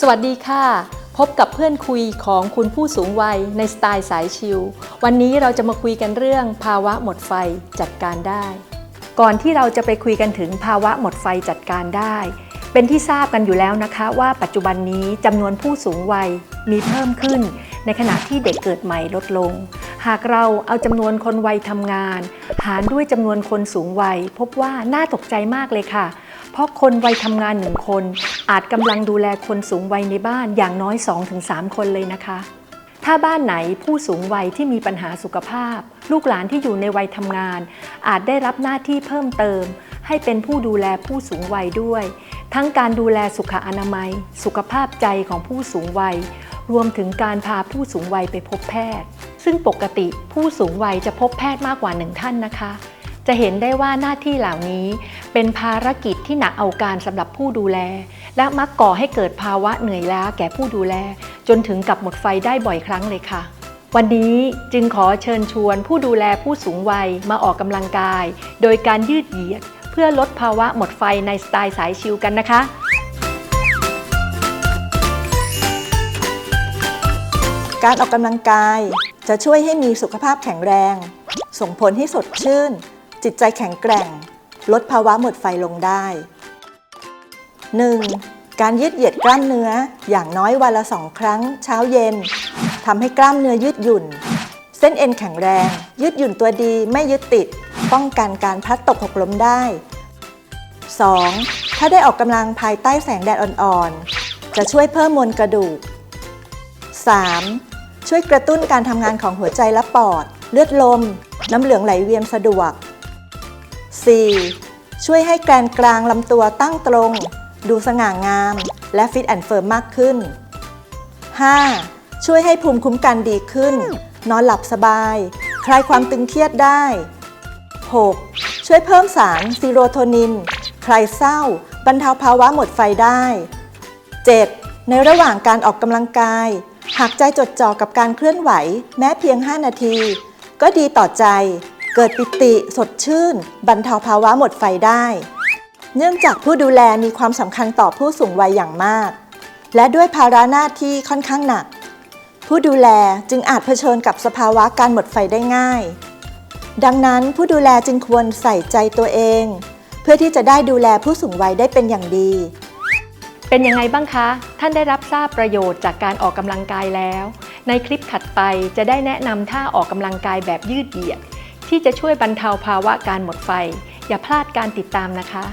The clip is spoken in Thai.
สวัสดีค่ะ พบกับเพื่อนคุยของคุณผู้สูงวัยในสไตล์สายชิล วันนี้เราจะมาคุยกันเรื่องภาวะหมดไฟจัดการได้ ก่อนที่เราจะไปคุยกันถึงภาวะหมดไฟจัดการได้ เป็นที่ทราบกันอยู่แล้วนะคะว่าปัจจุบันนี้จำนวนผู้สูงวัยมีเพิ่มขึ้น ในขณะที่เด็กเกิดใหม่ลดลง หากเราเอาจำนวนคนวัยทำงาน หารด้วยจำนวนคนสูงวัย พบว่าน่าตกใจมากเลยค่ะ เพราะคนวัยทำงานหนึ่งคน อาจกำลังดูแลคนสูงวัยในบ้านอย่างน้อย 2-3 คนเลยนะคะ ถ้าบ้านไหนผู้สูงวัยที่มีปัญหาสุขภาพ ลูกหลานที่อยู่ในวัยทำงาน อาจได้รับหน้าที่เพิ่มเติม ให้เป็นผู้ดูแลผู้สูงวัยด้วย ทั้งการดูแลสุขอนามัย สุขภาพใจของผู้สูงวัย รวมถึงการพาผู้สูงวัยไปพบแพทย์ ซึ่งปกติผู้สูงวัยจะพบแพทย์มากกว่าหนึ่งท่านนะคะ จะเห็นได้ว่าหน้าที่เหล่านี้เป็นภารกิจที่หนักเอาการสำหรับผู้ดูแล และมักก่อให้เกิดภาวะเหนื่อยล้าแก่ผู้ดูแล จนถึงกับหมดไฟได้บ่อยครั้งเลยค่ะ วันนี้จึงขอเชิญชวนผู้ดูแลผู้สูงวัยมาออกกำลังกาย โดยการยืดเหยียด เพื่อลดภาวะหมดไฟในสไตล์สายชิลกันนะคะการออกกำลังกายจะช่วยให้มีสุขภาพแข็งแรง ส่งผลให้สดชื่น จิตใจแข็งแกร่ง ลดภาวะหมดไฟลงได้ 1. การยืดเหยียดกล้ามเนื้ออย่างน้อยวันละสองครั้ง เช้าเย็นทำให้กล้ามเนื้อยืดหยุ่น เส้นเอ็นแข็งแรง ยืดหยุ่นตัวดีไม่ยึดติด ป้องกันการพลัดตกหกล้มได้ 2. ถ้าได้ออกกำลังภายใต้แสงแดดอ่อนๆ จะช่วยเพิ่มมวลกระดูก 3. ช่วยกระตุ้นการทำงานของหัวใจและปอด เลือดลม น้ำเหลืองไหลเวียนสะดวก 4. ช่วยให้แกนกลางลำตัวตั้งตรง ดูสง่างาม และฟิตแอนด์เฟิร์มมากขึ้น 5. ช่วยให้ภูมิคุ้มกันดีขึ้น นอนหลับสบาย คลายความตึงเครียดได้ 6. ช่วยเพิ่มสารซีโรโทนิน คลายเศร้า บรรเทาภาวะหมดไฟได้ 7. ในระหว่างการออกกำลังกาย หากใจจดจ่อกับการเคลื่อนไหว แม้เพียง 5 นาที ก็ดีต่อใจ เกิดปิติสดชื่น บรรเทาภาวะหมดไฟได้ เนื่องจากผู้ดูแลมีความสำคัญต่อผู้สูงวัยอย่างมาก และด้วยภาระหน้าที่ค่อนข้างหนัก ผู้ดูแลจึงอาจเผชิญกับสภาวะการหมดไฟได้ง่าย ดังนั้นผู้ดูแลจึงควรใส่ใจตัวเอง เพื่อที่จะได้ดูแลผู้สูงวัยได้เป็นอย่างดี เป็นยังไงบ้างคะ ท่านได้รับทราบประโยชน์จากการออกกำลังกายแล้ว ในคลิปถัดไปจะได้แนะนำท่าออกกำลังกายแบบยืดเหยียด ที่จะช่วยบรรเทาภาวะการหมดไฟ อย่าพลาดการติดตามนะคะ